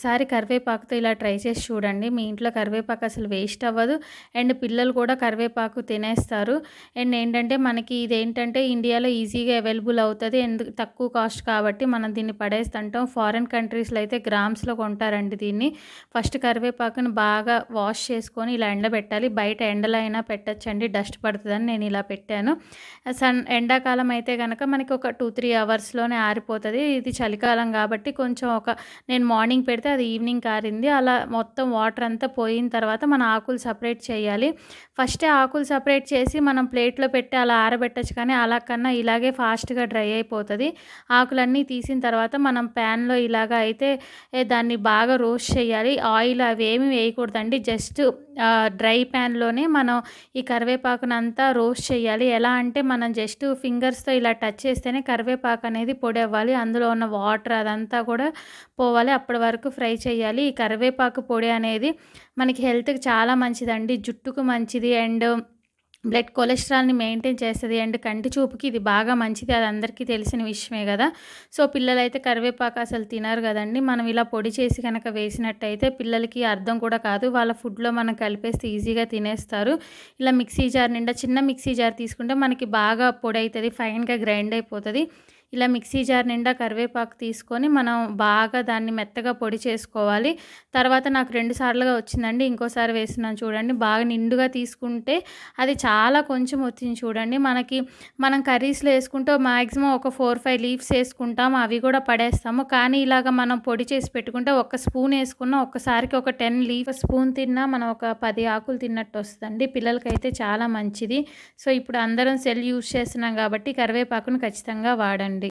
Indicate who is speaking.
Speaker 1: ఒకసారి కరివేపాకుతో ఇలా ట్రై చేసి చూడండి. మీ ఇంట్లో కరివేపాకు అసలు వేస్ట్ అవ్వదు. అండ్ పిల్లలు కూడా కరివేపాకు తినేస్తారు. అండ్ ఏంటంటే మనకి ఇదేంటంటే ఇండియాలో ఈజీగా అవైలబుల్ అవుతుంది. ఎందుకు తక్కువ కాస్ట్ కాబట్టి మనం దీన్ని పడేస్తుంటాం ఫారిన్ కంట్రీస్లో అయితే గ్రామ్స్లో కొంటారండి దీన్ని. ఫస్ట్ కరివేపాకుని బాగా వాష్ చేసుకొని ఇలా ఎండబెట్టాలి. బయట ఎండలో అయినా పెట్టచ్చండి. డస్ట్ పడుతుందని నేను ఇలా పెట్టాను. సన్ ఎండాకాలం అయితే కనుక మనకి ఒక టూ త్రీ అవర్స్లోనే ఆరిపోతుంది. ఇది చలికాలం కాబట్టి కొంచెం ఒక నేను మార్నింగ్ పెడితే అది ఈవినింగ్ కారింది. అలా మొత్తం వాటర్ అంతా పోయిన తర్వాత మనం ఆకులు సపరేట్ చేయాలి. ఫస్టే ఆకులు సపరేట్ చేసి మనం ప్లేట్లో పెట్టి అలా ఆరబెట్టచ్చు కానీ అలా కన్నా ఇలాగే ఫాస్ట్గా డ్రై అయిపోతుంది. ఆకులన్నీ తీసిన తర్వాత మనం ప్యాన్లో ఇలాగ అయితే దాన్ని బాగా రోస్ట్ చేయాలి. ఆయిల్ అవి ఏమి వేయకూడదండి. జస్ట్ డ్రై ప్యాన్లోనే మనం ఈ కరివేపాకునంతా రోస్ట్ చేయాలి. ఎలా అంటే మనం జస్ట్ ఫింగర్స్తో ఇలా టచ్ చేస్తేనే కరివేపాకు అనేది పొడి అవ్వాలి. అందులో ఉన్న వాటర్ అదంతా కూడా పోవాలి. అప్పటి వరకు ఫ్రై చేయాలి. ఈ కరివేపాకు పొడి అనేది మనకి హెల్త్కి చాలా మంచిదండి. జుట్టుకు మంచిది అండ్ బ్లడ్ కొలెస్ట్రాల్ని మెయింటైన్ చేస్తుంది అండ్ కంటి చూపుకి ఇది బాగా మంచిది. అది అందరికీ తెలిసిన విషయమే కదా. సో పిల్లలైతే కరివేపాకు అసలు తినరు కదండి. మనం ఇలా పొడి చేసి కనుక వేసినట్టయితే పిల్లలకి అర్థం కూడా కాదు. వాళ్ళ ఫుడ్లో మనం కలిపేస్తే ఈజీగా తినేస్తారు. ఇలా మిక్సీ జార్ నిండా చిన్న మిక్సీ జార్ తీసుకుంటే మనకి బాగా పొడి అవుతుంది ఫైన్గా గ్రైండ్ అయిపోతుంది. ఇలా మిక్సీ జార్ నిండా కరివేపాకు తీసుకొని మనం బాగా దాన్ని మెత్తగా పొడి చేసుకోవాలి. తర్వాత నాకు రెండు సార్లుగా వచ్చిందండి ఇంకోసారి వేసినాను చూడండి. బాగా నిండుగా తీసుకుంటే అది చాలా కొంచెం వచ్చింది చూడండి. మనకి మనం కర్రీస్లో వేసుకుంటే మ్యాక్సిమం ఒక ఫోర్ ఫైవ్ లీవ్స్ వేసుకుంటాము అవి కూడా పడేస్తాము. కానీ ఇలాగ మనం పొడి చేసి పెట్టుకుంటే ఒక స్పూన్ వేసుకున్న ఒక్కసారికి ఒక టెన్ లీవ్ స్పూన్ తిన్నా మనం ఒక పది ఆకులు తిన్నట్టు వస్తుందండి. పిల్లలకైతే చాలా మంచిది. సో ఇప్పుడు అందరం సెల్ యూస్ చేస్తున్నాం కాబట్టి కరివేపాకును ఖచ్చితంగా వాడండి.